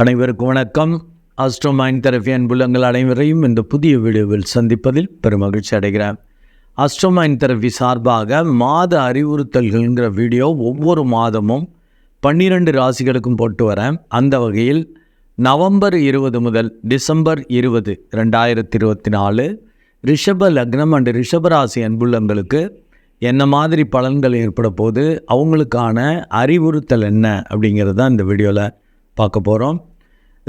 அனைவருக்கும் வணக்கம். அஸ்ட்ரோமைன் தெரபி அன்புள்ளங்கள் அனைவரையும் இந்த புதிய வீடியோவில் சந்திப்பதில் பெருமகிழ்ச்சி அடைகிறேன். அஸ்ட்ரோமைன் தெரபி சார்பாக மாத அறிவுறுத்தல்கள்ங்கிற வீடியோ ஒவ்வொரு மாதமும் பன்னிரண்டு ராசிகளுக்கும் போட்டு வரேன். அந்த வகையில் நவம்பர் இருபது முதல் டிசம்பர் இருபது ரெண்டாயிரத்தி இருபத்தி நாலு ரிஷப லக்னம் அண்டு ரிஷபராசி அன்புள்ளங்களுக்கு என்ன மாதிரி பலன்கள் ஏற்பட போது அவங்களுக்கான அறிவுறுத்தல் என்ன? அப்படிங்கிறது தான் இந்த வீடியோவில் பார்க்க போகிறோம்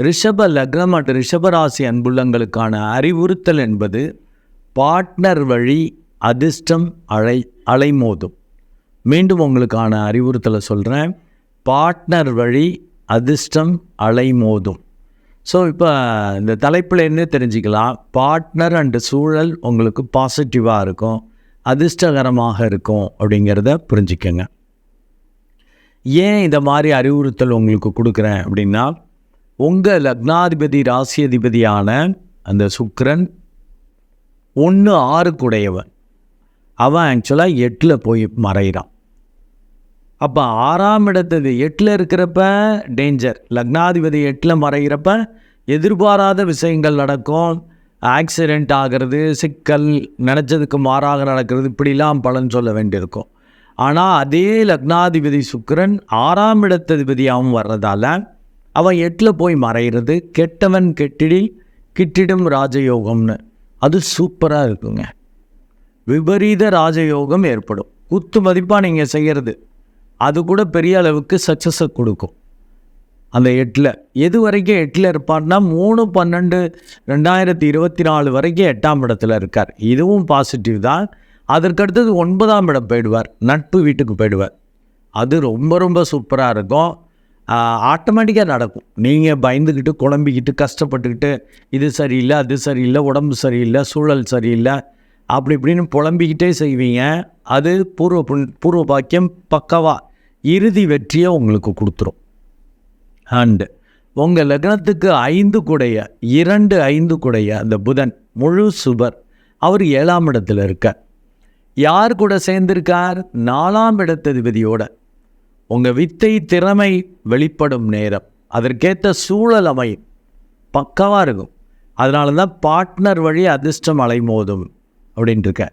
ரிஷப லக்னம் மற்றும் ரிஷபராசி அன்புள்ளங்களுக்கான அறிவுறுத்தல் என்பது பார்ட்னர் வழி அதிர்ஷ்டம் அலை அலைமோதும். மீண்டும் உங்களுக்கான அறிவுறுத்தலை சொல்கிறேன் பார்ட்னர் வழி அதிர்ஷ்டம் அலைமோதும். ஸோ இப்போ இந்த தலைப்பில் என்ன தெரிஞ்சுக்கலாம்? பார்ட்னர் அண்டு சூழல் உங்களுக்கு பாசிட்டிவாக இருக்கும் அதிர்ஷ்டகரமாக இருக்கும் அப்படிங்கிறத புரிஞ்சுக்கங்க. ஏன் இந்த மாதிரி அறிவுறுத்தல் உங்களுக்கு கொடுக்குறேன் அப்படின்னா உங்கள் லக்னாதிபதி ராசியதிபதியான அந்த சுக்கரன் ஒன்று ஆறுக்குடையவன் அவன் ஆக்சுவலாக எட்டில் போய் மறைகிறான் அப்போ ஆறாம் இடத்தது எட்டில் இருக்கிறப்ப டேஞ்சர் லக்னாதிபதி எட்டில் மறைகிறப்ப எதிர்பாராத விஷயங்கள் நடக்கும். ஆக்சிடெண்ட் ஆகிறது சிக்கல் நினச்சதுக்கு மாறாக நடக்கிறது இப்படிலாம் பலன் சொல்ல வேண்டியிருக்கும். ஆனால் அதே லக்னாதிபதி சுக்கரன் ஆறாம் இடத்ததிபதியாகவும் வர்றதால அவன் எட்டில் போய் மறைகிறது கெட்டவன் கெட்டிடி கிட்டிடும் ராஜயோகம்னு. அது சூப்பராக இருக்குங்க. விபரீத ராஜயோகம் ஏற்படும். குத்து மதிப்பாக நீங்கள் செய்கிறது அது கூட பெரிய அளவுக்கு சக்ஸஸை கொடுக்கும். அந்த எட்டில் எது வரைக்கும் எட்டில் இருப்பார்னா மூணு பன்னெண்டு ரெண்டாயிரத்தி இருபத்தி நாலு வரைக்கும் எட்டாம் இடத்துல இருக்கார். இதுவும் பாசிட்டிவ் தான். அதற்கடுத்தது ஒன்பதாம் இடம் போயிடுவார் நட்பு வீட்டுக்கு போயிடுவார். அது ரொம்ப ரொம்ப சூப்பராக இருக்கும். ஆட்டோமேட்டிக்காக நடக்கும். நீங்கள் பயந்துக்கிட்டு குழம்பிக்கிட்டு கஷ்டப்பட்டுக்கிட்டு இது சரியில்லை அது சரியில்லை உடம்பு சரியில்லை சூழல் சரியில்லை அப்படி இப்படின்னு புலம்பிக்கிட்டே செய்வீங்க. அது பூர்வ பூர்வ பாக்கியம் பக்கவா இறுதி வெற்றியை உங்களுக்கு கொடுத்துரும். அண்டு உங்கள் லக்னத்துக்கு ஐந்து குடைய இரண்டு ஐந்து குடைய அந்த புதன் முழு சுபர் அவர் ஏழாம் இடத்துல இருக்கார். யார் கூட சேர்ந்திருக்கார்? நாலாம் இடத்ததிபதியோட. உங்கள் வித்தை திறமை வெளிப்படும் நேரம். அதற்கேற்ற சூழல் அமையும். பக்கவாக இருக்கும். அதனால தான் பார்ட்னர் வழி அதிர்ஷ்டம் அலைமோதும் அப்படின்ட்டுருக்க.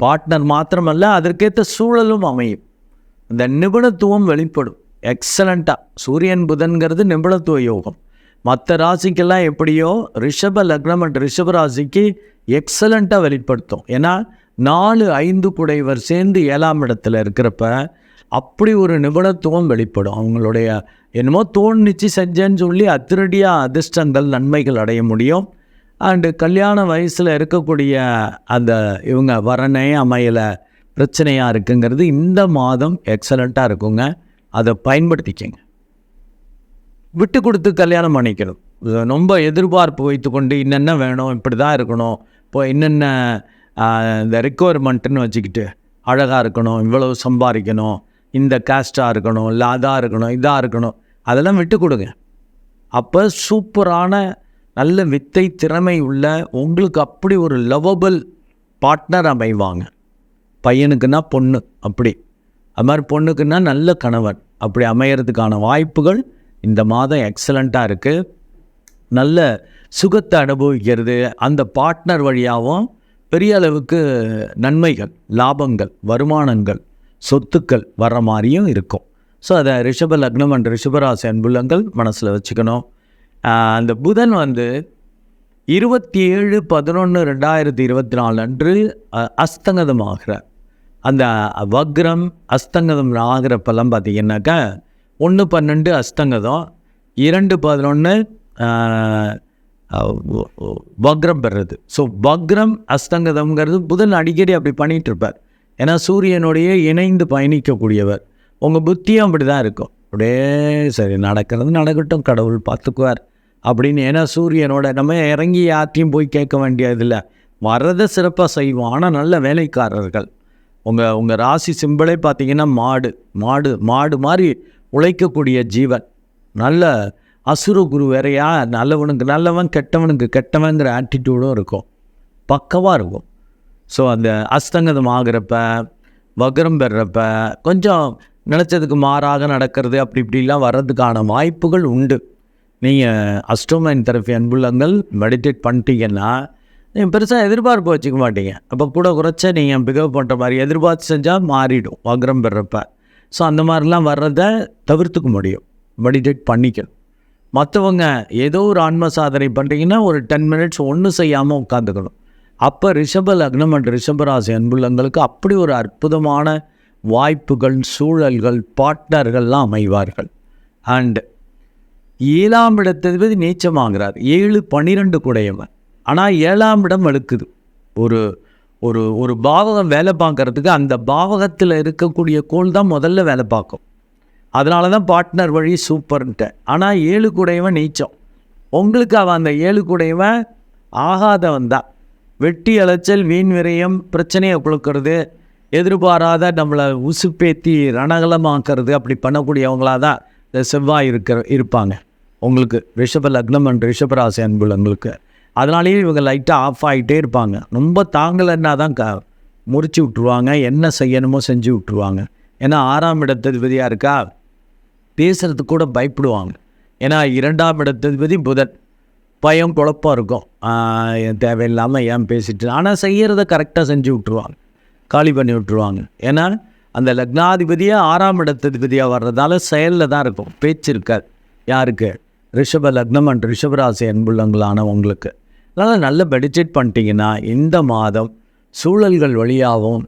பார்ட்னர் மாத்திரமல்ல அதற்கேற்ற சூழலும் அமையும். இந்த நிபுணத்துவம் வெளிப்படும். எக்ஸலண்ட்டாக சூரியன் புதன்கிறது நிபுணத்துவ யோகம். மற்ற ராசிக்கெல்லாம் எப்படியோ ரிஷப லக்னம் அண்ட் ரிஷப ராசிக்கு எக்ஸலண்ட்டாக வெளிப்படுத்தும். ஏன்னா நாலு ஐந்து புடைவர் சேர்ந்து ஏழாம் இடத்துல இருக்கிறப்ப அப்படி ஒரு நிபுணத்துவம் வெளிப்படும். அவங்களுடைய என்னமோ தோணிச்சு செஞ்சேன்னு சொல்லி அதிரடியாக அதிர்ஷ்டங்கள் நன்மைகள் அடைய முடியும். அண்டு கல்யாண வயசில் இருக்கக்கூடிய அந்த இவங்க வரனே அமையலை பிரச்சனையாக இருக்குங்கிறது இந்த மாதம் எக்ஸலண்ட்டாக இருக்குங்க. அதை பயன்படுத்திக்கங்க. விட்டு கொடுத்து கல்யாணம் பண்ணிக்கணும். ரொம்ப எதிர்பார்ப்பு வைத்துக்கொண்டு என்னென்ன வேணும் இப்படி தான் இருக்கணும். இப்போ என்னென்ன இந்த ரெக்குவயர்மெண்ட்டுன்னு வச்சுக்கிட்டு அழகாக இருக்கணும் இவ்வளவு சம்பாதிக்கணும் இந்த கேஸ்ட்டாக இருக்கணும் இல்லை அதாக இருக்கணும் இதாக இருக்கணும் அதெல்லாம் விட்டு கொடுங்க. அப்போ சூப்பரான நல்ல வித்தை திறமை உள்ள உங்களுக்கு அப்படி ஒரு லவபிள் பார்ட்னர் அமைவாங்க. பையனுக்குன்னா பொண்ணு அப்படி. அது மாதிரி பொண்ணுக்குன்னா நல்ல கணவன். அப்படி அமையறதுக்கான வாய்ப்புகள் இந்த மாதம் எக்ஸலண்ட்டாக இருக்குது நல்ல சுகத்தை அனுபவிக்கிறது. அந்த பார்ட்னர் வழியாகவும் பெரிய அளவுக்கு நன்மைகள் லாபங்கள் வருமானங்கள் சொத்துக்கள் வர்ற மாதிரியும் இருக்கும். ஸோ அதை ரிஷப லக்னம் அண்ட் ரிஷபராசி அன்புள்ளங்கள் மனசில் வச்சுக்கணும். அந்த புதன் வந்து இருபத்தி ஏழு பதினொன்று ரெண்டாயிரத்தி இருபத்தி நாலு அன்று அஸ்தங்கதம் ஆகிறார். அந்த வக்ரம் அஸ்தங்கதம் ஆகிற பலம் பார்த்திங்கன்னாக்கா ஒன்று பன்னெண்டு அஸ்தங்கதம் இரண்டு பதினொன்று வக்ரம் பெறுறது ஸோ வக்ரம் அஸ்தங்கதம்ங்கிறது புதன் அடிக்கடி அப்படி பண்ணிகிட்டு இருப்பார் ஏன்னா சூரியனுடைய இணைந்து பயணிக்கக்கூடியவர். உங்கள் புத்தியும் அப்படி தான் இருக்கும். அப்படியே சரி நடக்கிறது நடக்கட்டும் கடவுள் பார்த்துக்குவார். அப்படின்னு ஏன்னா சூரியனோட நம்ம இறங்கி யார்ட்டையும் போய் கேட்க வேண்டியதில்லை. வர்றதை சிறப்பாக செய்வோம். ஆனால் நல்ல வேலைக்காரர்கள். உங்கள் உங்கள் ராசி சிம்பிளே பார்த்தீங்கன்னா மாடு மாடு மாடு மாதிரி உழைக்கக்கூடிய ஜீவன். நல்ல அசுர குரு வேறையா? நல்லவனுக்கு நல்லவன் கெட்டவனுக்கு கெட்டவங்கிற ஆட்டிடியூடும் இருக்கும். பக்கவாக இருக்கும். ஸோ அந்த அஸ்தங்கதம் ஆகிறப்ப வக்ரம் பெறப்ப கொஞ்சம் நினச்சதுக்கு மாறாக நடக்கிறது அப்படி இப்படிலாம் வர்றதுக்கான வாய்ப்புகள் உண்டு. நீங்கள் அஸ்டோமைன் தெரப்பி அன்புள்ளங்கள் மெடிடேட் பண்ணிட்டீங்கன்னா நீங்கள் பெருசாக எதிர்பார்ப்பு வச்சுக்க மாட்டீங்க. அப்போ கூட குறைச்ச நீங்கள் பிகப் பண்ணுற மாதிரி எதிர்பார்த்து செஞ்சால் மாறிடும் வக்ரம் பெறப்ப. ஸோ அந்த மாதிரிலாம் வர்றதை தவிர்த்துக்க முடியும். மெடிடேட் பண்ணிக்கணும். மற்றவங்க ஏதோ ஒரு ஆன்ம சாதனை பண்ணுறீங்கன்னா ஒரு டென் மினிட்ஸ் ஒன்றும் செய்யாமல் உட்காந்துக்கணும் அப்போ ரிஷப லக்னம் அண்ட் ரிஷபராசி அன்புள்ளங்களுக்கு அப்படி ஒரு அற்புதமான வாய்ப்புகள் சூழல்கள் பார்ட்னர்கள்லாம் அமைவார்கள். அண்ட் ஏழாம் இடத்ததிபதி நீச்சமாகிறார் ஏழு பன்னிரெண்டு குடையவன். ஆனால் ஏழாம் இடம் வலுக்குது ஒரு ஒரு ஒரு பாவகம் வேலை பார்க்குறதுக்கு அந்த பாவகத்தில் இருக்கக்கூடிய கோள் தான் முதல்ல வேலை பார்க்கும். அதனால தான் பார்ட்னர் வழி சூப்பர்ன்ட்டு ஆனால் ஏழு கூடையவன் நீச்சம். உங்களுக்கு அவன் அந்த ஏழு குடையவன் ஆகாதவன் தான். வெட்டி அலைச்சல் வீண் விரயம் பிரச்சனையை கொடுக்கறது எதிர்பாராத நம்மளை உசுப்பேத்தி ரணகலமாக்கிறது அப்படி பண்ணக்கூடியவங்களாக தான் இந்த செவ்வாய் இருக்கிற இருப்பாங்க. உங்களுக்கு ரிஷப லக்னம் அண்ட் ரிஷபராசி அன்புலங்களுக்கு அதனாலேயே இவங்க லைட்டாக ஆஃப் ஆகிட்டே இருப்பாங்க. ரொம்ப தாங்கலைன்னா தான் க முறிச்சு விட்ருவாங்க என்ன செய்யணுமோ செஞ்சு விட்ருவாங்க ஏன்னா ஆறாம் இடத்ததிபதியாக இருக்கா? பேசுகிறதுக்கு கூட பயப்படுவாங்க. ஏன்னா இரண்டாம் இடத்ததிபதி புதன். பயம் குழப்பம் இருக்கும். தேவையில்லாமல் ஏன் பேசிட்டு ஆனால் செய்கிறத கரெக்டாக செஞ்சு விட்ருவாங்க காலி பண்ணி விட்ருவாங்க ஏன்னா அந்த லக்னாதிபதியாக ஆறாம் இடத்ததிபதியாக வர்றதால செயலில் தான் இருக்கும். பேச்சு இருக்காது. யாருக்கு? ரிஷப லக்னம் அண்ட் ரிஷபராசி அன்புள்ளங்களானவங்களுக்கு. அதனால் நல்ல மெடிடேட் பண்ணிட்டீங்கன்னா இந்த மாதம் சூழல்கள் வழியாகவும்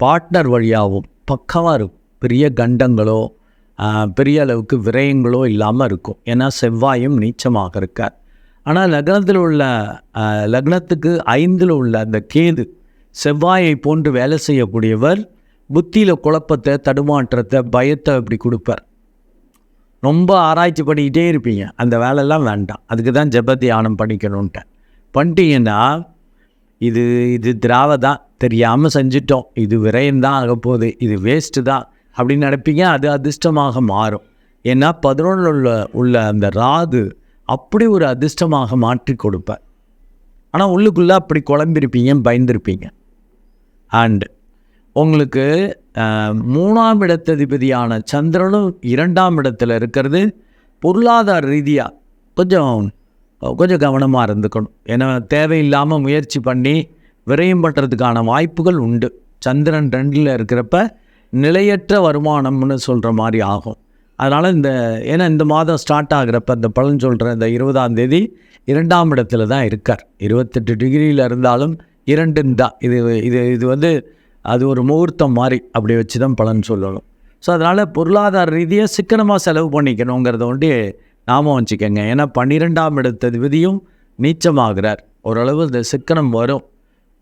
பார்ட்னர் வழியாகவும் பக்கமாக இருக்கும். பெரிய கண்டங்களோ பெரிய அளவுக்கு விரயங்களோ இல்லாமல் இருக்கும். ஏன்னா செவ்வாயும் நீச்சமாக இருக்கார். ஆனால் லக்னத்தில் உள்ள லக்னத்துக்கு ஐந்தில் உள்ள அந்த கேது செவ்வாயை போன்று வேலை செய்யக்கூடியவர் புத்தியில் குழப்பத்தை தடுமாற்றத்தை பயத்தை அப்படி கொடுப்பார். ரொம்ப ஆராய்ச்சி பண்ணிக்கிட்டே இருப்பீங்க. அந்த வேலையெல்லாம் வேண்டாம். அதுக்கு தான் ஜெப தியானம் பண்ணிக்கணுன்ட்டேன் பண்ணிட்டீங்கன்னா இது இது திராவதான் தெரியாமல் செஞ்சிட்டோம். இது விரயம்தான் ஆக போகுது இது வேஸ்ட்டு தான். அப்படின்னு நினைப்பீங்க அது அதிர்ஷ்டமாக மாறும். ஏன்னா பதினொன்றில் உள்ள உள்ள அந்த ராது அப்படி ஒரு அதிர்ஷ்டமாக மாற்றி கொடுப்பார். ஆனால் உள்ளுக்குள்ளே அப்படி குழம்பிருப்பீங்க பயந்துருப்பீங்க. அண்டு உங்களுக்கு மூணாம் இடத்ததிபதியான சந்திரனும் இரண்டாம் இடத்துல இருக்கிறது. பொருளாதார ரீதியாக கொஞ்சம் கொஞ்சம் கவனமாக இருந்துக்கணும். ஏன்னா தேவையில்லாமல் முயற்சி பண்ணி விரயம் பண்ணுறதுக்கான வாய்ப்புகள் உண்டு. சந்திரன் ரெண்டில் இருக்கிறப்ப நிலையற்ற வருமானம்னு சொல்கிற மாதிரி ஆகும். அதனால் இந்த ஏன்னா இந்த மாதம் ஸ்டார்ட் ஆகிறப்ப இந்த பலன் சொல்கிற இந்த இருபதாம் தேதி இரண்டாம் இடத்துல தான் இருக்கார். இருபத்தெட்டு டிகிரியில் இருந்தாலும் இரண்டுன்னு தான் இது இது இது வந்து அது ஒரு முகூர்த்தம் மாதிரி அப்படி வச்சு தான் பலன் சொல்லணும். ஸோ அதனால் பொருளாதார ரீதியாக சிக்கனமாக செலவு பண்ணிக்கணுங்கிறத ஒண்டி நாம வச்சுக்கோங்க. ஏன்னா பன்னிரெண்டாம் இடத்த விதியும் நீச்சமாகிறார். ஓரளவு இந்த சிக்கனம் வரும்.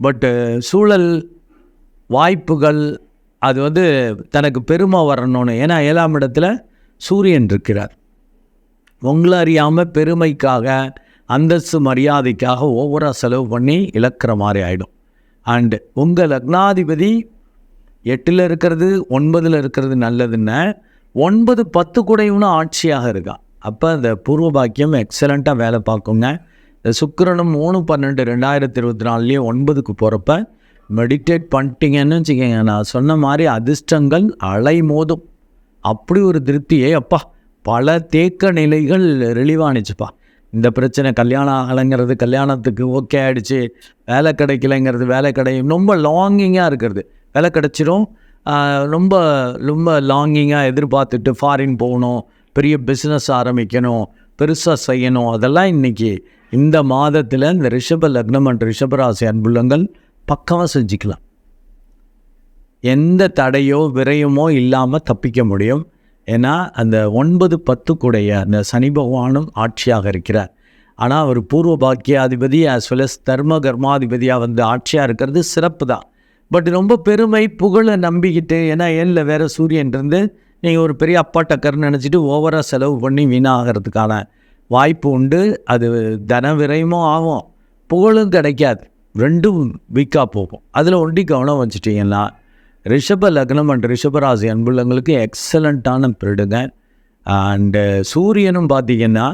பட்டு சூழல் வாய்ப்புகள் அது வந்து தனக்கு பெருமை வரணும்னு. ஏன்னா ஏழாம் இடத்துல சூரியன் இருக்கிறார். உங்களை அறியாமல் பெருமைக்காக அந்தஸ்து மரியாதைக்காக ஓவராக செலவு பண்ணி இழக்கிற மாதிரி ஆகிடும் அண்டு உங்கள் லக்னாதிபதி எட்டில் இருக்கிறது ஒன்பதில் இருக்கிறது நல்லதுன்னு ஒன்பது பத்து கூடையும் ஆட்சியாக இருக்கான் அப்போ அந்த பூர்வ பாக்கியம் எக்ஸலண்ட்டாக வேலை பார்க்குங்க. இந்த சுக்கரனும் மூணு பன்னெண்டு ரெண்டாயிரத்தி இருபத்தி நாலுலேயே ஒன்பதுக்கு போகிறப்ப மெடிடேட் பண்ணிட்டீங்கன்னு வச்சுக்கோங்க. நான் சொன்ன மாதிரி அதிர்ஷ்டங்கள் அலை மோதும் அப்படி ஒரு திருப்தியே அப்பா பல தேக்க நிலைகள் ரிலீவானுச்சுப்பா. இந்த பிரச்சனை கல்யாணம் ஆகலைங்கிறது கல்யாணத்துக்கு ஓகே ஆகிடுச்சு வேலை கிடைக்கலைங்கிறது வேலை கிடைக்கும் ரொம்ப லாங்கிங்காக இருக்கிறது. வேலை கிடைச்சிரும். ரொம்ப ரொம்ப லாங்கிங்காக எதிர்பார்த்துட்டு ஃபாரின் போகணும். பெரிய பிஸ்னஸ் ஆரம்பிக்கணும். பெருசாக செய்யணும். அதெல்லாம் இன்றைக்கி இந்த மாதத்தில் இந்த ரிஷப லக்னம் அண்ட் ரிஷபராசி அன்புள்ளங்கள் பக்காவாக செஞ்சுக்கலாம். எந்த தடையோ விரயமோ இல்லாமல் தப்பிக்க முடியும். ஏன்னா அந்த ஒன்பது பத்துக்குடைய அந்த சனி பகவானும் ஆட்சியாக இருக்கிறார். ஆனால் அவர் பூர்வ பாக்கியாதிபதி ஆஸ் வெல் அஸ் தர்ம கர்மாதிபதியாக வந்து ஆட்சியாக இருக்கிறது சிறப்பு தான் பட் ரொம்ப பெருமை புகழை நம்பிக்கிட்டு ஏன்னா ஏழில் வேறு சூரியன் இருந்து நீங்கள் ஒரு பெரிய அப்பா டக்கர்னு நினச்சிட்டு ஓவராக செலவு பண்ணி வீணாகிறதுக்கான வாய்ப்பு உண்டு. அது தன விரயமும் ஆகும். புகழும் கிடைக்காது. ரெண்டும் வீக்காக போகும். அதில் ஒண்டி கவனம் வச்சுட்டிங்கன்னா ரிஷப லக்னம் அண்ட் ரிஷபராசி அன்புள்ளங்களுக்கு எக்ஸலண்ட்டான பீரியடுங்க அண்டு சூரியனும் பார்த்தீங்கன்னா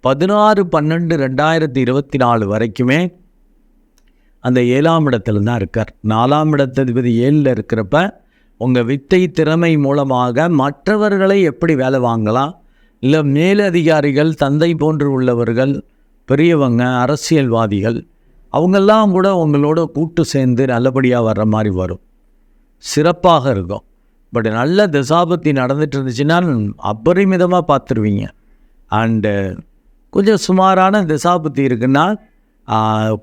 பதினாறு பன்னெண்டு ரெண்டாயிரத்தி இருபத்தி நாலு வரைக்குமே அந்த ஏழாம் இடத்துல தான் இருக்கார். நாலாம் இடத்ததிபதி ஏழில் இருக்கிறப்ப உங்கள் வித்தை திறமை மூலமாக மற்றவர்களை எப்படி வேலை வாங்கலாம்? இல்லை மேலதிகாரிகள் தந்தை போன்று உள்ளவர்கள் பெரியவங்க அரசியல்வாதிகள் அவங்கெல்லாம் கூட உங்களோட கூட்டு சேர்ந்து நல்லபடியாக வர்ற மாதிரி வரும். சிறப்பாக இருக்கும். பட் நல்ல தசாபத்தி நடந்துட்டு இருந்துச்சுன்னா அபரிமிதமாக பார்த்துருவீங்க. அண்டு கொஞ்சம் சுமாரான தசாபத்தி இருக்குன்னா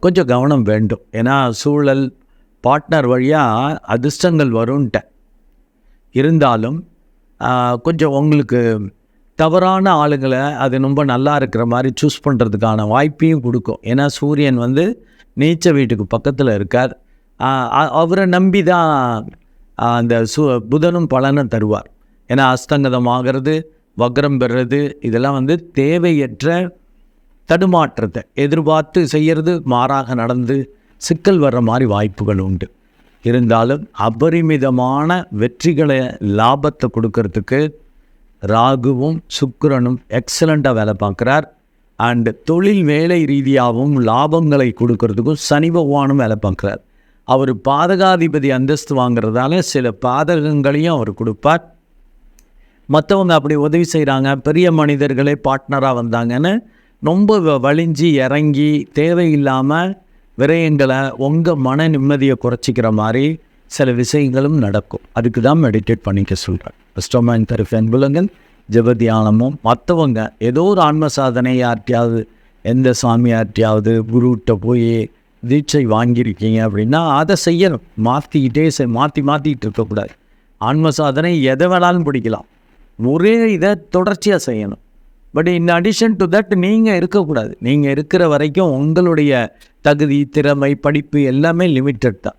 கொஞ்சம் கவனம் வேண்டும். ஏன்னா சூழல் பார்ட்னர் வழியாக அதிர்ஷ்டங்கள் வரும்ன்ட்ட இருந்தாலும் கொஞ்சம் உங்களுக்கு தவறான ஆளுங்களை அது ரொம்ப நல்லா இருக்கிற மாதிரி சூஸ் பண்ணுறதுக்கான வாய்ப்பையும் கொடுக்கும். ஏன்னா சூரியன் வந்து நீச்ச வீட்டுக்கு பக்கத்தில் இருக்கார். அவரை நம்பி தான் அந்த சு புதனும் பலனும் தருவார். ஏன்னா அஸ்தங்கதமாகிறது வக்ரம் பெறுறது இதெல்லாம் வந்து தேவையற்ற தடுமாற்றத்தை எதிர்பார்த்து செய்கிறது மாறாக நடந்து சிக்கல் வர்ற மாதிரி வாய்ப்புகள் உண்டு. இருந்தாலும் அபரிமிதமான வெற்றிகளை லாபத்தை கொடுக்கறதுக்கு ராகுவும் சுக்கரனும் எக்ஸலண்ட்டாக வேலை பார்க்குறார். அண்டு தொழில் வேலை ரீதியாகவும் லாபங்களை கொடுக்கறதுக்கும் சனி பகவானும் வேலை பார்க்குறார். அவர் பாதகாதிபதி அந்தஸ்து வாங்குறதால சில பாதகங்களையும் அவர் கொடுப்பார். மற்றவங்க அப்படி உதவி செய்கிறாங்க பெரிய மனிதர்களே பார்ட்னராக வந்தாங்கன்னு ரொம்ப வ- வலிஞ்சு இறங்கி தேவையில்லாமல் விரயங்களை உங்கள் மன நிம்மதியை குறைச்சிக்கிற மாதிரி சில விஷயங்களும் நடக்கும். அதுக்கு தான் மெடிடேட் பண்ணிக்க சொல்கிறேன் அஸ்டோமேன் தருஃப் அன்புலங்கள் ஜெப மற்றவங்க ஏதோ ஒரு ஆன்ம சாதனை யார்ட்டையாவது எந்த சாமியார்ட்டையாவது குருகிட்ட போய் தீட்சை வாங்கியிருக்கீங்க அப்படின்னா அதை செய்யணும். மாற்றிக்கிட்டே செய் மாற்றி மாற்றிக்கிட்டு இருக்கக்கூடாது. ஆன்ம சாதனை எதை வேணாலும் பிடிக்கலாம். ஒரே இதை தொடர்ச்சியாக செய்யணும். But in addition to that நீங்கள் இருக்கக்கூடாது. நீங்கள் இருக்கிற வரைக்கும் உங்களுடைய தகுதி திறமை படிப்பு எல்லாமே லிமிட்டட் தான்.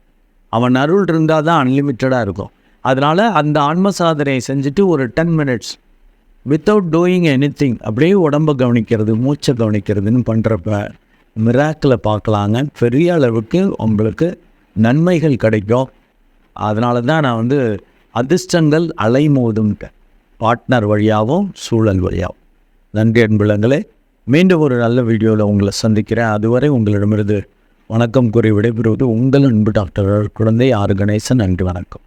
அவன் அருள் இருந்தால் தான் அன்லிமிட்டடாக இருக்கும். அதனால் அந்த ஆன்ம சாதனையை செஞ்சுட்டு ஒரு ten minutes without doing anything அப்படியே உடம்பை கவனிக்கிறது மூச்சை கவனிக்கிறதுன்னு பண்ணுறப்ப மிராக்கில் பார்க்கலாங்க. பெரிய அளவுக்கு உங்களுக்கு நன்மைகள் கிடைக்கும். அதனால தான் நான் வந்து அதிர்ஷ்டங்கள் அலைமோதும்ட்டேன். பார்ட்னர் வழியாகவும் சூழல் வழியாகவும் நன்றி அன்புலங்களே மீண்டும் ஒரு நல்ல வீடியோவில் உங்களை சந்திக்கிறேன். அதுவரை உங்களிடமிருந்து வணக்கம் கூறி விடைபெறுவது உங்கள் அன்பு டாக்டர் குழந்தை ஆறு கணேசன். நன்றி வணக்கம்.